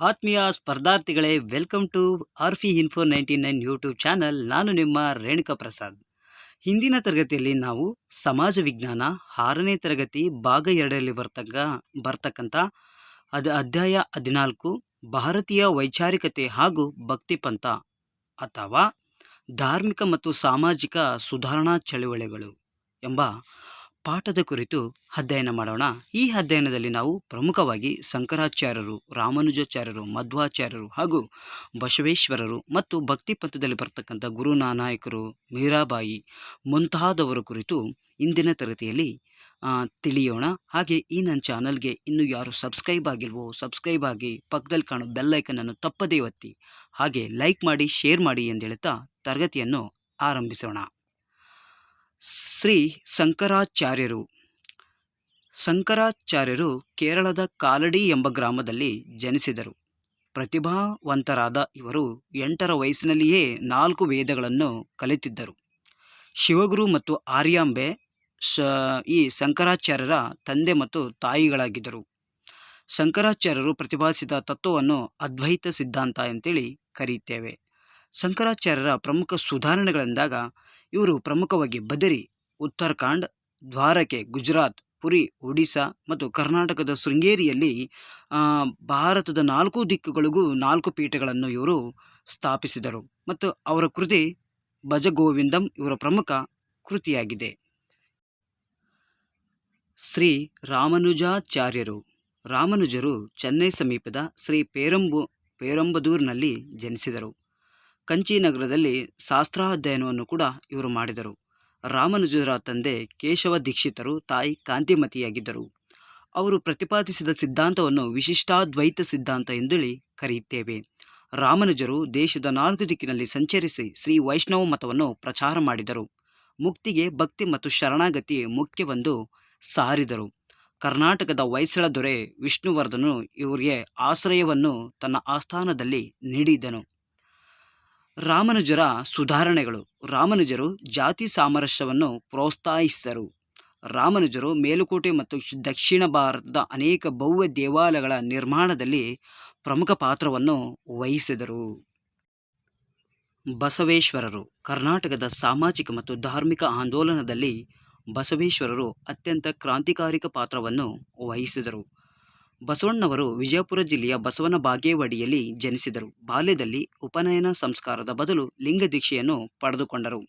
ಆತ್ಮೀಯ ಸ್ಪರ್ಧಾರ್ಥಿಗಳೇ, welcome to Arphi info ninety nine YouTube channel. ನಾನು ನಿಮ್ಮ ರೇಣುಕಾ ಪ್ರಸಾದ್. ಹಿಂದಿನ ತರಗತಿಯಲ್ಲಿ ನಾವು ಸಮಾಜ ವಿಜ್ಞಾನ ಆರನೇ ತರಗತಿ ಭಾಗ ಎರಡರಲ್ಲಿ ಬರ್ತಕ್ಕ, ಬರ್ತಕ್ಕಂಥ ಅದು, ಅಧ್ಯಾಯ ಹದಿನಾಲ್ಕು, ಭಾರತೀಯ ವೈಚಾರಿಕತೆ ಹಾಗೂ ಭಕ್ತಿ ಪಂಥ ಅಥವಾ ಧಾರ್ಮಿಕ ಮತ್ತು ಸಾಮಾಜಿಕ ಸುಧಾರಣಾ ಚಳುವಳಿಗಳು ಎಂಬ ಪಾಠದ ಕುರಿತು ಅಧ್ಯಯನ ಮಾಡೋಣ. ಈ ಅಧ್ಯಯನದಲ್ಲಿ ನಾವು ಪ್ರಮುಖವಾಗಿ ಶಂಕರಾಚಾರ್ಯರು, ರಾಮಾನುಜಾಚಾರ್ಯರು, ಮಧ್ವಾಚಾರ್ಯರು ಹಾಗೂ ಬಸವೇಶ್ವರರು ಮತ್ತು ಭಕ್ತಿ ಪಂಥದಲ್ಲಿ ಬರ್ತಕ್ಕಂಥ ಗುರುನಾನಾಯಕರು ಮೀರಾಬಾಯಿ ಮುಂತಾದವರ ಕುರಿತು ಇಂದಿನ ತರಗತಿಯಲ್ಲಿ ತಿಳಿಯೋಣ. ಹಾಗೆ ಈ ನನ್ನ ಚಾನಲ್ಗೆ ಇನ್ನು ಯಾರು ಸಬ್ಸ್ಕ್ರೈಬ್ ಆಗಿಲ್ವೋ ಸಬ್ಸ್ಕ್ರೈಬ್ ಆಗಿ ಪಕ್ಕದಲ್ಲಿ ಕಾಣೋ ಬೆಲ್ಲೈಕನನ್ನು ತಪ್ಪದೇ ಒತ್ತಿ. ಹಾಗೆ ಲೈಕ್ ಮಾಡಿ, ಶೇರ್ ಮಾಡಿ ಎಂದು ಹೇಳುತ್ತಾ ತರಗತಿಯನ್ನು ಆರಂಭಿಸೋಣ. ಶ್ರೀ ಶಂಕರಾಚಾರ್ಯರು. ಶಂಕರಾಚಾರ್ಯರು ಕೇರಳದ ಕಾಲಡಿ ಎಂಬ ಗ್ರಾಮದಲ್ಲಿ ಜನಿಸಿದರು. ಪ್ರತಿಭಾವಂತರಾದ ಇವರು ಎಂಟರ ವಯಸ್ಸಿನಲ್ಲಿಯೇ ನಾಲ್ಕು ವೇದಗಳನ್ನು ಕಲಿತಿದ್ದರು. ಶಿವಗುರು ಮತ್ತು ಆರ್ಯಾಂಬೆ ಶ, ಈ ಶಂಕರಾಚಾರ್ಯರ ತಂದೆ ಮತ್ತು ತಾಯಿಗಳಾಗಿದ್ದರು. ಶಂಕರಾಚಾರ್ಯರು ಪ್ರತಿಪಾದಿಸಿದ ತತ್ವವನ್ನು ಅದ್ವೈತ ಸಿದ್ಧಾಂತ ಅಂತೇಳಿ ಕರೆಯುತ್ತೇವೆ. ಶಂಕರಾಚಾರ್ಯರ ಪ್ರಮುಖ ಸುಧಾರಣೆಗಳೆಂದಾಗ ಇವರು ಪ್ರಮುಖವಾಗಿ ಬದರಿ, ಉತ್ತರಾಖಂಡ್, ದ್ವಾರಕೆ, ಗುಜರಾತ್, ಪುರಿ ಒಡಿಶಾ ಮತ್ತು ಕರ್ನಾಟಕದ ಶೃಂಗೇರಿಯಲ್ಲಿ ಭಾರತದ ನಾಲ್ಕು ದಿಕ್ಕುಗಳಿಗೂ ನಾಲ್ಕು ಪೀಠಗಳನ್ನು ಇವರು ಸ್ಥಾಪಿಸಿದರು ಮತ್ತು ಅವರ ಕೃತಿ ಭಜಗೋವಿಂದಂ ಇವರ ಪ್ರಮುಖ ಕೃತಿಯಾಗಿದೆ. ಶ್ರೀ ರಾಮಾನುಜಾಚಾರ್ಯರು, ರಾಮನುಜರು ಚೆನ್ನೈ ಸಮೀಪದ ಶ್ರೀ ಪೇರಂಬು, ಪೇರಂಬದೂರಿನಲ್ಲಿ ಜನಿಸಿದರು. ಕಂಚಿ ನಗರದಲ್ಲಿ ಶಾಸ್ತ್ರಾಧ್ಯಯನವನ್ನು ಕೂಡ ಇವರು ಮಾಡಿದರು. ರಾಮನುಜರ ತಂದೆ ಕೇಶವ ದೀಕ್ಷಿತರು ತಾಯಿ ಕಾಂತಿಮತಿಯಾಗಿದ್ದರು. ಅವರು ಪ್ರತಿಪಾದಿಸಿದ ಸಿದ್ಧಾಂತವನ್ನು ವಿಶಿಷ್ಟಾದ್ವೈತ ಸಿದ್ಧಾಂತ ಎಂದೇಳಿ ಕರೆಯುತ್ತೇವೆ. ರಾಮಾನುಜರು ದೇಶದ ನಾಲ್ಕು ದಿಕ್ಕಿನಲ್ಲಿ ಸಂಚರಿಸಿ ಶ್ರೀ ವೈಷ್ಣವ ಮತವನ್ನು ಪ್ರಚಾರ ಮಾಡಿದರು. ಮುಕ್ತಿಗೆ ಭಕ್ತಿ ಮತ್ತು ಶರಣಾಗತಿ ಮುಖ್ಯವೆಂದು ಸಾರಿದರು. ಕರ್ನಾಟಕದ ಹೊಯ್ಸಳ ದೊರೆ ವಿಷ್ಣುವರ್ಧನು ಇವರಿಗೆ ಆಶ್ರಯವನ್ನು ತನ್ನ ಆಸ್ಥಾನದಲ್ಲಿ ನೀಡಿದನು. ರಾಮಾನುಜರ ಸುಧಾರಣೆಗಳು. ರಾಮನುಜರು ಜಾತಿ ಸಾಮರಸ್ಯವನ್ನು ಪ್ರೋತ್ಸಾಹಿಸಿದರು. ರಾಮನುಜರು ಮೇಲುಕೋಟೆ ಮತ್ತು ದಕ್ಷಿಣ ಭಾರತದ ಅನೇಕ ಭವ್ಯ ದೇವಾಲಯಗಳ ನಿರ್ಮಾಣದಲ್ಲಿ ಪ್ರಮುಖ ಪಾತ್ರವನ್ನು ವಹಿಸಿದರು. ಬಸವೇಶ್ವರರು ಕರ್ನಾಟಕದ ಸಾಮಾಜಿಕ ಮತ್ತು ಧಾರ್ಮಿಕ ಆಂದೋಲನದಲ್ಲಿ ಬಸವೇಶ್ವರರು ಅತ್ಯಂತ ಕ್ರಾಂತಿಕಾರಿಕ ಪಾತ್ರವನ್ನು ವಹಿಸಿದರು. ಬಸವಣ್ಣವರು ವಿಜಯಪುರ ಜಿಲ್ಲೆಯ ಬಸವನ ಬಾಗೇವಾಡಿಯಲ್ಲಿ ಜನಿಸಿದರು. ಬಾಲ್ಯದಲ್ಲಿ ಉಪನಯನ ಸಂಸ್ಕಾರದ ಬದಲು ಲಿಂಗ ದೀಕ್ಷೆಯನ್ನು ಪಡೆದುಕೊಂಡರು.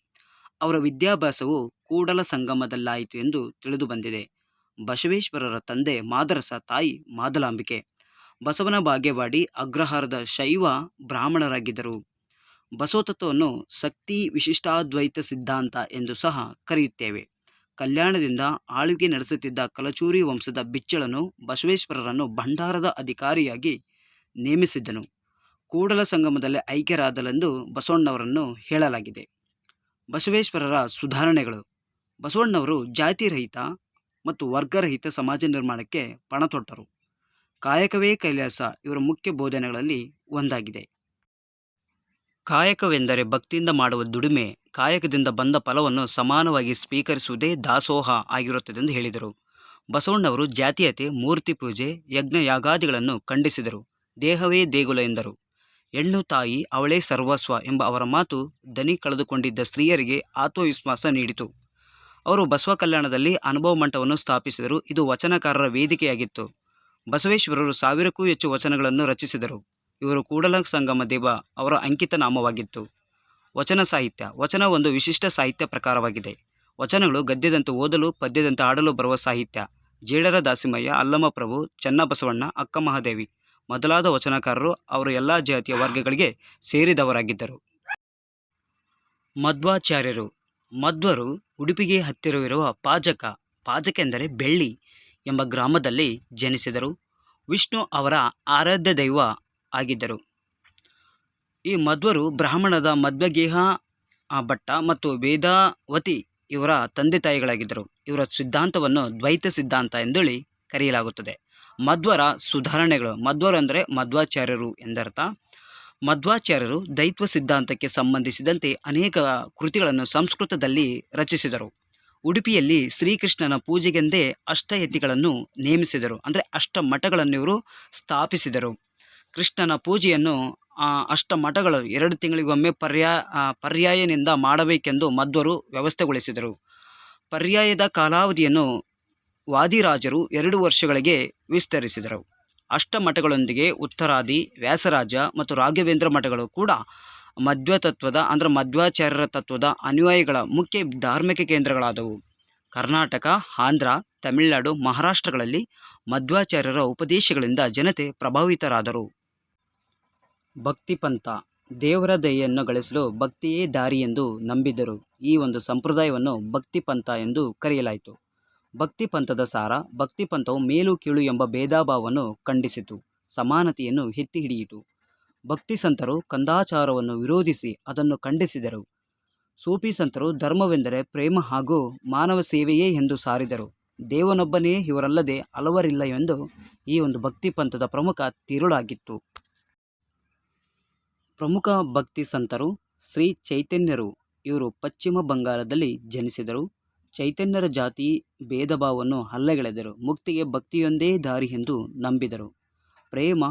ಅವರ ವಿದ್ಯಾಭ್ಯಾಸವು ಕೂಡಲ ಸಂಗಮದಲ್ಲಾಯಿತು ಎಂದು ತಿಳಿದುಬಂದಿದೆ ಬಸವೇಶ್ವರರ ತಂದೆ ಮಾದರಸ ತಾಯಿ ಮಾದಲಾಂಬಿಕೆ. ಬಸವನ ಬಾಗೇವಾಡಿ ಅಗ್ರಹಾರದ ಶೈವ ಬ್ರಾಹ್ಮಣರಾಗಿದ್ದರು. ಬಸವತತ್ವವನ್ನು ಶಕ್ತಿ ವಿಶಿಷ್ಟಾದ್ವೈತ ಸಿದ್ಧಾಂತ ಎಂದು ಸಹ ಕರೆಯುತ್ತೇವೆ. ಕಲ್ಯಾಣದಿಂದ ಆಳ್ವಿಕೆ ನಡೆಸುತ್ತಿದ್ದ ಕಲಚೂರಿ ವಂಶದ ಬಿಚ್ಚಳನು ಬಸವೇಶ್ವರರನ್ನು ಭಂಡಾರದ ಅಧಿಕಾರಿಯಾಗಿ ನೇಮಿಸಿದ್ದನು. ಕೂಡಲ ಸಂಗಮದಲ್ಲಿ ಐಕ್ಯರಾದಲೆಂದು ಬಸವಣ್ಣವರನ್ನು ಹೇಳಲಾಗಿದೆ. ಬಸವೇಶ್ವರರ ಸುಧಾರಣೆಗಳು. ಬಸವಣ್ಣವರು ಜಾತಿರಹಿತ ಮತ್ತು ವರ್ಗರಹಿತ ಸಮಾಜ ನಿರ್ಮಾಣಕ್ಕೆ ಪಣ ತೊಟ್ಟರು ಕಾಯಕವೇ ಕೈಲಾಸ ಇವರ ಮುಖ್ಯ ಬೋಧನೆಗಳಲ್ಲಿ ಒಂದಾಗಿದೆ. ಕಾಯಕವೆಂದರೆ ಭಕ್ತಿಯಿಂದ ಮಾಡುವ ದುಡಿಮೆ, ಕಾಯಕದಿಂದ ಬಂದ ಫಲವನ್ನು ಸಮಾನವಾಗಿ ಸ್ವೀಕರಿಸುವುದೇ ದಾಸೋಹ ಆಗಿರುತ್ತದೆ ಎಂದು ಹೇಳಿದರು. ಬಸವಣ್ಣವರು ಜಾತೀಯತೆ, ಮೂರ್ತಿ ಪೂಜೆ ಯಜ್ಞ ಯಾಗಾದಿಗಳನ್ನು ಖಂಡಿಸಿದರು. ದೇಹವೇ ದೇಗುಲ ಎಂದರು. ಹೆಣ್ಣು ತಾಯಿ ಅವಳೇ ಸರ್ವಸ್ವ ಎಂಬ ಅವರ ಮಾತು ದನಿ ಕಳೆದುಕೊಂಡಿದ್ದ ಸ್ತ್ರೀಯರಿಗೆ ಆತ್ಮವಿಶ್ವಾಸ ನೀಡಿತು. ಅವರು ಬಸವ ಕಲ್ಯಾಣದಲ್ಲಿ ಅನುಭವ ಮಂಟವನ್ನು ಸ್ಥಾಪಿಸಿದರು. ಇದು ವಚನಕಾರರ ವೇದಿಕೆಯಾಗಿತ್ತು. ಬಸವೇಶ್ವರರು ಸಾವಿರಕ್ಕೂ ಹೆಚ್ಚು ವಚನಗಳನ್ನು ರಚಿಸಿದರು. ಇವರು ಕೂಡಲ ಸಂಗಮ ದೇವ ಅವರ ಅಂಕಿತ ನಾಮವಾಗಿತ್ತು. ವಚನ ಸಾಹಿತ್ಯ, ವಚನ ಒಂದು ವಿಶಿಷ್ಟ ಸಾಹಿತ್ಯ ಪ್ರಕಾರವಾಗಿದೆ. ವಚನಗಳು ಗದ್ಯದಂತೆ ಓದಲು, ಪದ್ಯದಂತೆ ಆಡಲು ಬರುವ ಸಾಹಿತ್ಯ. ಜೇಡರ ದಾಸಿಮಯ್ಯ ಅಲ್ಲಮಪ್ರಭು ಚನ್ನಬಸವಣ್ಣ, ಅಕ್ಕ ಮಹಾದೇವಿ ಮೊದಲಾದ ವಚನಕಾರರು ಅವರು ಎಲ್ಲ ಜಾತಿಯ ವರ್ಗಗಳಿಗೆ ಸೇರಿದವರಾಗಿದ್ದರು. ಮಧ್ವಾಚಾರ್ಯರು, ಮಧ್ವರು ಉಡುಪಿಗೆ ಹತ್ತಿರವಿರುವ ಪಾಜಕ ಪಾಜಕ ಎಂದರೆ ಬೆಳ್ಳಿ ಎಂಬ ಗ್ರಾಮದಲ್ಲಿ ಜನಿಸಿದರು. ವಿಷ್ಣು ಅವರ ಆರಾಧ್ಯ ದೈವ ಆಗಿದ್ದರು. ಈ ಮಧ್ವರು ಬ್ರಾಹ್ಮಣದ ಮಧ್ವಗೇಹ ಭಟ್ಟ ಮತ್ತು ವೇದಾವತಿ ಇವರ ತಂದೆ ತಾಯಿಗಳಾಗಿದ್ದರು. ಇವರ ಸಿದ್ಧಾಂತವನ್ನು ದ್ವೈತ ಸಿದ್ಧಾಂತ ಎಂದೇಳಿ ಕರೆಯಲಾಗುತ್ತದೆ. ಮಧ್ವರ ಸುಧಾರಣೆಗಳು, ಮಧ್ವರು ಅಂದರೆ ಮಧ್ವಾಚಾರ್ಯರು ಎಂದರ್ಥ. ಮಧ್ವಾಚಾರ್ಯರು ದೈತ್ವ ಸಿದ್ಧಾಂತಕ್ಕೆ ಸಂಬಂಧಿಸಿದಂತೆ ಅನೇಕ ಕೃತಿಗಳನ್ನು ಸಂಸ್ಕೃತದಲ್ಲಿ ರಚಿಸಿದರು. ಉಡುಪಿಯಲ್ಲಿ ಶ್ರೀಕೃಷ್ಣನ ಪೂಜೆಗೆಂದೇ ಅಷ್ಟಯತಿಗಳನ್ನು ನೇಮಿಸಿದರು. ಅಂದರೆ ಅಷ್ಟ ಮಠಗಳನ್ನು ಇವರು ಸ್ಥಾಪಿಸಿದರು. ಕೃಷ್ಣನ ಪೂಜೆಯನ್ನು ಆ, ಅಷ್ಟಮಠಗಳು ಎರಡು ತಿಂಗಳಿಗೊಮ್ಮೆ ಪರ್ಯಾ ಪರ್ಯಾಯನಿಂದ ಮಾಡಬೇಕೆಂದು ಮಧ್ವರು ವ್ಯವಸ್ಥೆಗೊಳಿಸಿದರು. ಪರ್ಯಾಯದ ಕಾಲಾವಧಿಯನ್ನು ವಾದಿರಾಜರು ಎರಡು ವರ್ಷಗಳಿಗೆ ವಿಸ್ತರಿಸಿದರು. ಅಷ್ಟಮಠಗಳೊಂದಿಗೆ ಉತ್ತರಾದಿ ವ್ಯಾಸರಾಜ ಮತ್ತು ರಾಘವೇಂದ್ರ ಮಠಗಳು ಕೂಡ ಮಧ್ವ ತತ್ವದ ಅಂದರೆ ಮಧ್ವಾಚಾರ್ಯರ ತತ್ವದ ಅನುಯಾಯಿಗಳ ಮುಖ್ಯ ಧಾರ್ಮಿಕ ಕೇಂದ್ರಗಳಾದವು. ಕರ್ನಾಟಕ ಆಂಧ್ರ ತಮಿಳುನಾಡು ಮಹಾರಾಷ್ಟ್ರಗಳಲ್ಲಿ ಮಧ್ವಾಚಾರ್ಯರ ಉಪದೇಶಗಳಿಂದ ಜನತೆ ಪ್ರಭಾವಿತರಾದರು. ಭಕ್ತಿಪಂಥ ದೇವರ ದಯೆಯನ್ನು ಗಳಿಸಲು ಭಕ್ತಿಯೇ ದಾರಿ ಎಂದು ನಂಬಿದ್ದರು ಈ ಒಂದು ಸಂಪ್ರದಾಯವನ್ನು ಭಕ್ತಿಪಂಥ ಎಂದು ಕರೆಯಲಾಯಿತು. ಭಕ್ತಿಪಂಥದ ಸಾರ, ಭಕ್ತಿಪಂಥವು ಮೇಲು ಕೀಳು ಎಂಬ ಭೇದಾಭಾವವನ್ನು ಖಂಡಿಸಿತು. ಸಮಾನತೆಯನ್ನು ಎತ್ತಿ ಹಿಡಿಯಿತು ಭಕ್ತಿ ಸಂತರು ಕಂದಾಚಾರವನ್ನು ವಿರೋಧಿಸಿ ಅದನ್ನು ಖಂಡಿಸಿದರು. ಸೂಫಿ ಸಂತರು ಧರ್ಮವೆಂದರೆ ಪ್ರೇಮ ಹಾಗೂ ಮಾನವ ಸೇವೆಯೇ ಎಂದು ಸಾರಿದರು. ದೇವನೊಬ್ಬನೇ ಇವರಲ್ಲದೆ ಹಲವರಿಲ್ಲ ಎಂದು ಈ ಒಂದು ಭಕ್ತಿ ಪಂಥದ ಪ್ರಮುಖ ತಿರುಳಾಗಿತ್ತು. ಪ್ರಮುಖ ಭಕ್ತಿ ಸಂತರು ಶ್ರೀ ಚೈತನ್ಯರು. ಇವರು ಪಶ್ಚಿಮ ಬಂಗಾಳದಲ್ಲಿ ಜನಿಸಿದರು. ಚೈತನ್ಯರ ಜಾತಿ ಭೇದಭಾವವನ್ನು ಹಲ್ಲೆಗೆಳೆದರು. ಮುಕ್ತಿಗೆ ಭಕ್ತಿಯೊಂದೇ ದಾರಿ ಎಂದು ನಂಬಿದರು. ಪ್ರೇಮ,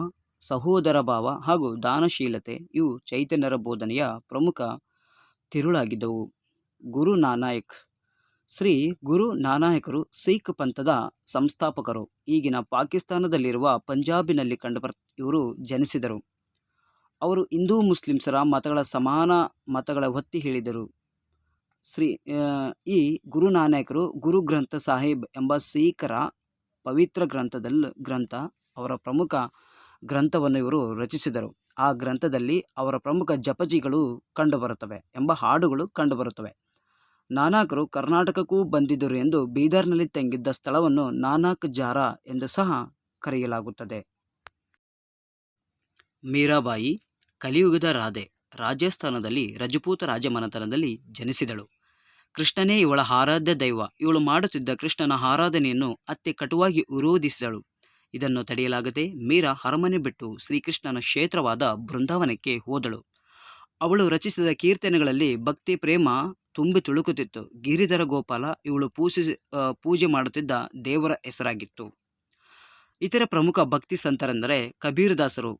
ಸಹೋದರ ಭಾವ ಹಾಗೂ ದಾನಶೀಲತೆ ಇವು ಚೈತನ್ಯರ ಬೋಧನೆಯ ಪ್ರಮುಖ ತಿರುಳಾಗಿದ್ದವು. ಗುರು ನಾನಾಯಕ್, ಶ್ರೀ ಗುರು ನಾನಾಯಕರು ಸಿಖ್ ಪಂಥದ ಸಂಸ್ಥಾಪಕರು. ಈಗಿನ ಪಾಕಿಸ್ತಾನದಲ್ಲಿರುವ ಪಂಜಾಬಿನಲ್ಲಿ ಕಂಡುಬರ್, ಇವರು ಜನಿಸಿದರು. ಅವರು ಹಿಂದೂ ಮುಸ್ಲಿಮ್ಸರ ಮತಗಳ ಸಮಾನ ಮತಗಳ ಒತ್ತಿ ಹೇಳಿದರು. ಶ್ರೀ ಈ ಗುರು ನಾನಾಯಕರು ಗುರು ಗ್ರಂಥ ಸಾಹೇಬ್ ಎಂಬ ಸಿಖರ ಪವಿತ್ರ ಗ್ರಂಥದಲ್ಲಿ ಗ್ರಂಥ, ಅವರ ಪ್ರಮುಖ ಗ್ರಂಥವನ್ನು ಇವರು ರಚಿಸಿದರು. ಆ ಗ್ರಂಥದಲ್ಲಿ ಅವರ ಪ್ರಮುಖ ಜಪಜಿಗಳು ಕಂಡುಬರುತ್ತವೆ ಎಂಬ ಹಾಡುಗಳು ಕಂಡುಬರುತ್ತವೆ. ನಾನಾಕರು ಕರ್ನಾಟಕಕ್ಕೂ ಬಂದಿದ್ದರು ಎಂದು ಬೀದರ್ನಲ್ಲಿ ತಂಗಿದ್ದ ಸ್ಥಳವನ್ನು ನಾನಾಕ್ ಜಾರ ಎಂದು ಸಹ ಕರೆಯಲಾಗುತ್ತದೆ. ಮೀರಾಬಾಯಿ ಕಲಿಯುಗದ ರಾಧೆ. ರಾಜಸ್ಥಾನದಲ್ಲಿ ರಜಪೂತ ರಾಜಮನೆತನದಲ್ಲಿ ಜನಿಸಿದಳು. ಕೃಷ್ಣನೇ ಇವಳ ಆರಾಧ್ಯ ದೈವ. ಇವಳು ಮಾಡುತ್ತಿದ್ದ ಕೃಷ್ಣನ ಆರಾಧನೆಯನ್ನು ಅತ್ತೆ ಕಟುವಾಗಿ ವಿರೋಧಿಸಿದಳು. ಇದನ್ನು ತಡೆಯಲಾಗದೆ ಮೀರಾ ಅರಮನೆ ಬಿಟ್ಟು ಶ್ರೀಕೃಷ್ಣನ ಕ್ಷೇತ್ರವಾದ ಬೃಂದಾವನಕ್ಕೆ ಹೋದಳು. ಅವಳು ರಚಿಸಿದ ಕೀರ್ತನೆಗಳಲ್ಲಿ ಭಕ್ತಿ, ಪ್ರೇಮ ತುಂಬಿ ತುಳುಕುತ್ತಿತ್ತು. ಗಿರಿಧರ ಗೋಪಾಲ ಇವಳು ಪೂಜಿಸಿ ಪೂಜೆ ಮಾಡುತ್ತಿದ್ದ ದೇವರ ಹೆಸರಾಗಿತ್ತು. ಇತರ ಪ್ರಮುಖ ಭಕ್ತಿ ಸಂತರೆಂದರೆ ಕಬೀರದಾಸರು.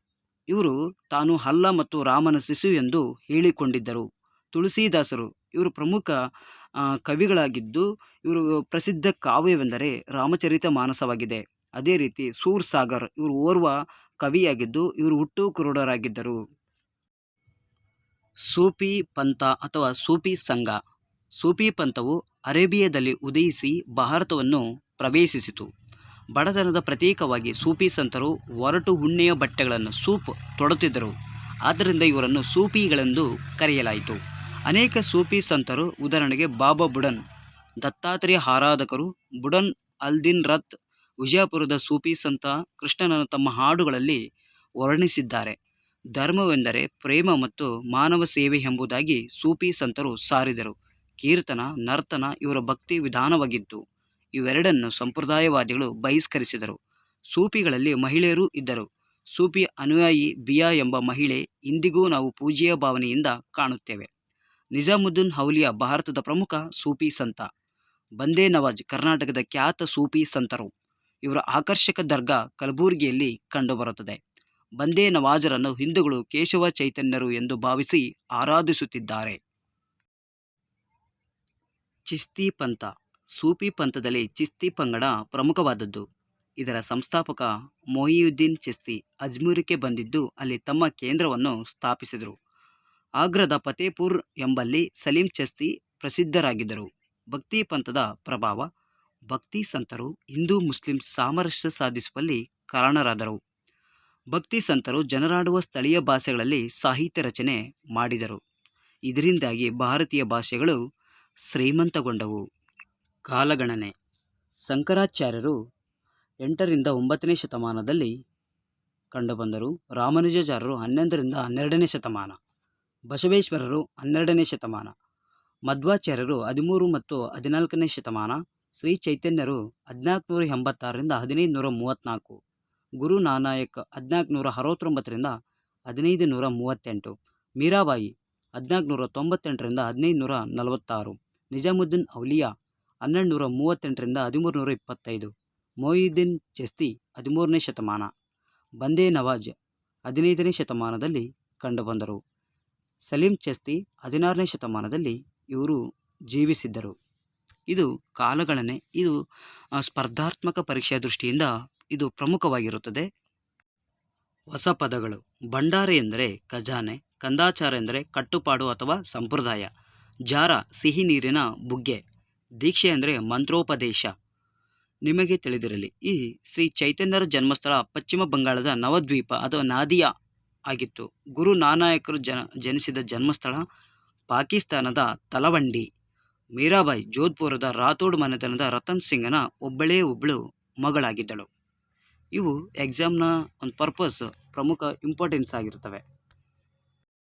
ಇವರು ತಾನು ಹಲ್ಲ ಮತ್ತು ರಾಮನ ಶಿಶು ಎಂದು ಹೇಳಿಕೊಂಡಿದ್ದರು. ತುಳಸಿದಾಸರು ಇವರು ಪ್ರಮುಖ ಕವಿಗಳಾಗಿದ್ದು ಇವರು ಪ್ರಸಿದ್ಧ ಕಾವ್ಯವೆಂದರೆ ರಾಮಚರಿತ ಮಾನಸವಾಗಿದೆ. ಅದೇ ರೀತಿ ಸೂರ್ ಸಾಗರ್ ಇವರು ಓರ್ವ ಕವಿಯಾಗಿದ್ದು ಇವರು ಹುಟ್ಟು ಕುರುಡರಾಗಿದ್ದರು. ಸೂಫಿ ಪಂಥ ಅಥವಾ ಸೂಫಿ ಸಂಘ. ಸೂಫಿ ಪಂಥವು ಅರೇಬಿಯಾದಲ್ಲಿ ಉದಯಿಸಿ ಭಾರತವನ್ನು ಪ್ರವೇಶಿಸಿತು. ಬಡತನದ ಪ್ರತೀಕವಾಗಿ ಸೂಫಿ ಸಂತರು ಒರಟು ಉಣ್ಣೆಯ ಬಟ್ಟೆಗಳನ್ನು ಸೂಪ್ ತೊಡುತ್ತಿದ್ದರು. ಆದ್ದರಿಂದ ಇವರನ್ನು ಸೂಫಿಗಳೆಂದು ಕರೆಯಲಾಯಿತು. ಅನೇಕ ಸೂಫಿ ಸಂತರು, ಉದಾಹರಣೆಗೆ ಬಾಬಾ ಬುಡನ್, ದತ್ತಾತ್ರೇಯ ಆರಾಧಕರು, ಬುಡನ್ ಅಲ್ದಿನ್ ರತ್ ವಿಜಯಪುರದ ಸೂಫಿ ಸಂತ ಕೃಷ್ಣನನ್ನು ತಮ್ಮ ಹಾಡುಗಳಲ್ಲಿ ವರ್ಣಿಸಿದ್ದಾರೆ. ಧರ್ಮವೆಂದರೆ ಪ್ರೇಮ ಮತ್ತು ಮಾನವ ಸೇವೆ ಎಂಬುದಾಗಿ ಸೂಫಿ ಸಂತರು ಸಾರಿದರು. ಕೀರ್ತನ, ನರ್ತನ ಇವರ ಭಕ್ತಿ ವಿಧಾನವಾಗಿತ್ತು. ಇವೆರಡನ್ನು ಸಂಪ್ರದಾಯವಾದಿಗಳು ಬಹಿಷ್ಕರಿಸಿದರು. ಸೂಫಿಗಳಲ್ಲಿ ಮಹಿಳೆಯರೂ ಇದ್ದರು. ಸೂಫಿ ಅನುಯಾಯಿ ಬಿಯಾ ಎಂಬ ಮಹಿಳೆ ಇಂದಿಗೂ ನಾವು ಪೂಜೆಯ ಭಾವನೆಯಿಂದ ಕಾಣುತ್ತೇವೆ. ನಿಜಾಮುದ್ದೀನ್ ಹೌಲಿಯಾ ಭಾರತದ ಪ್ರಮುಖ ಸೂಫಿ ಸಂತ. ಬಂದೇ ನವಾಜ್ ಕರ್ನಾಟಕದ ಖ್ಯಾತ ಸೂಫಿ ಸಂತರು. ಇವರ ಆಕರ್ಷಕ ದರ್ಗಾ ಕಲಬುರಗಿಯಲ್ಲಿ ಕಂಡುಬರುತ್ತದೆ. ಬಂದೇ ನವಾಜರನ್ನು ಹಿಂದೂಗಳು ಕೇಶವ ಚೈತನ್ಯರು ಎಂದು ಭಾವಿಸಿ ಆರಾಧಿಸುತ್ತಿದ್ದಾರೆ. ಚಿಸ್ತಿ ಪಂಥ ಸೂಫಿ ಪಂಥದಲ್ಲಿ ಚಿಸ್ತಿ ಪಂಗಡ ಪ್ರಮುಖವಾದದ್ದು. ಇದರ ಸಂಸ್ಥಾಪಕ ಮೊಯಿಯುದ್ದೀನ್ ಚಿಸ್ತಿ ಅಜ್ಮೂರಿಗೆ ಬಂದಿದ್ದು ಅಲ್ಲಿ ತಮ್ಮ ಕೇಂದ್ರವನ್ನು ಸ್ಥಾಪಿಸಿದರು. ಆಗ್ರಾದ ಫತೇಪುರ್ ಎಂಬಲ್ಲಿ ಸಲೀಂ ಚಿಸ್ತಿ ಪ್ರಸಿದ್ಧರಾಗಿದ್ದರು. ಭಕ್ತಿ ಪಂಥದ ಪ್ರಭಾವ, ಭಕ್ತಿ ಸಂತರು ಹಿಂದೂ ಮುಸ್ಲಿಂ ಸಾಮರಸ್ಯ ಸಾಧಿಸುವಲ್ಲಿ ಕಾರಣರಾದರು. ಭಕ್ತಿ ಸಂತರು ಜನರಾಡುವ ಸ್ಥಳೀಯ ಭಾಷೆಗಳಲ್ಲಿ ಸಾಹಿತ್ಯ ರಚನೆ ಮಾಡಿದರು. ಇದರಿಂದಾಗಿ ಭಾರತೀಯ ಭಾಷೆಗಳು ಶ್ರೀಮಂತಗೊಂಡವು. ಕಾಲಗಣನೆ. ಶಂಕರಾಚಾರ್ಯರು ಎಂಟರಿಂದ ಒಂಬತ್ತನೇ ಶತಮಾನದಲ್ಲಿ ಕಂಡುಬಂದರು. ರಾಮಾನುಜಾಚಾರ್ಯರು ಹನ್ನೊಂದರಿಂದ ಹನ್ನೆರಡನೇ ಶತಮಾನ. ಬಸವೇಶ್ವರರು ಹನ್ನೆರಡನೇ ಶತಮಾನ. ಮಧ್ವಾಚಾರ್ಯರು ಹದಿಮೂರು ಮತ್ತು ಹದಿನಾಲ್ಕನೇ ಶತಮಾನ. ಶ್ರೀ ಚೈತನ್ಯರು ಹದಿನಾಲ್ಕುನೂರ ಎಂಬತ್ತಾರರಿಂದ ಹದಿನೈದು ನೂರ ಮೂವತ್ತ್ನಾಲ್ಕು. ಗುರು ನಾನಾಯಕ್ ಹದಿನಾಲ್ಕುನೂರ ಅರವತ್ತೊಂಬತ್ತರಿಂದ ಹದಿನೈದು ನೂರ ಮೂವತ್ತೆಂಟು. ಮೀರಾಬಾಯಿ ಹದಿನಾಲ್ಕುನೂರ ತೊಂಬತ್ತೆಂಟರಿಂದ ಹದಿನೈದು ನೂರ ನಲವತ್ತಾರು. ನಿಜಾಮುದ್ದೀನ್ ಔಲಿಯಾ ಹನ್ನೆರಡು ನೂರ ಮೂವತ್ತೆಂಟರಿಂದ ಹದಿಮೂರು ನೂರ ಇಪ್ಪತ್ತೈದು ಮೊಯಿದ್ದೀನ್ ಚಿಸ್ತಿ ಹದಿಮೂರನೇ ಶತಮಾನ. ಬಂದೇ ನವಾಜ್ ಹದಿನೈದನೇ ಶತಮಾನದಲ್ಲಿ ಕಂಡುಬಂದರು. ಸಲೀಂ ಚಸ್ತಿ ಹದಿನಾರನೇ ಶತಮಾನದಲ್ಲಿ ಇವರು ಜೀವಿಸಿದ್ದರು. ಇದು ಕಾಲಗಳನ್ನೇ, ಇದು ಸ್ಪರ್ಧಾತ್ಮಕ ಪರೀಕ್ಷೆಯ ದೃಷ್ಟಿಯಿಂದ ಇದು ಪ್ರಮುಖವಾಗಿರುತ್ತದೆ. ಹೊಸ ಪದಗಳು. ಭಂಡಾರ ಎಂದರೆ ಖಜಾನೆ, ಕಂದಾಚಾರ ಎಂದರೆ ಕಟ್ಟುಪಾಡು ಅಥವಾ ಸಂಪ್ರದಾಯ. ಜಾರ, ಸಿಹಿ ನೀರಿನ ಬುಗ್ಗೆ. ದೀಕ್ಷೆ ಅಂದರೆ ಮಂತ್ರೋಪದೇಶ. ನಿಮಗೆ ತಿಳಿದಿರಲಿ, ಈ ಶ್ರೀ ಚೈತನ್ಯರ ಜನ್ಮಸ್ಥಳ ಪಶ್ಚಿಮ ಬಂಗಾಳದ ನವದ್ವೀಪ ಅಥವಾ ನಾದಿಯಾ ಆಗಿತ್ತು. ಗುರು ನಾನಾಯಕರು ಜನ, ಜನಿಸಿದ ಜನ್ಮಸ್ಥಳ ಪಾಕಿಸ್ತಾನದ ತಲವಂಡಿ. ಮೀರಾಬಾಯಿ ಜೋಧ್ಪುರದ ರಾಥೋಡ್ ಮನೆತನದ ರತನ್ ಸಿಂಗನ ಒಬ್ಬಳೇ ಒಬ್ಬಳು ಮಗಳಾಗಿದ್ದಳು. ಇವು ಎಕ್ಸಾಮ್ನ ಒಂದು ಪರ್ಪಸ್ ಪ್ರಮುಖ ಇಂಪಾರ್ಟೆನ್ಸ್ ಆಗಿರ್ತವೆ.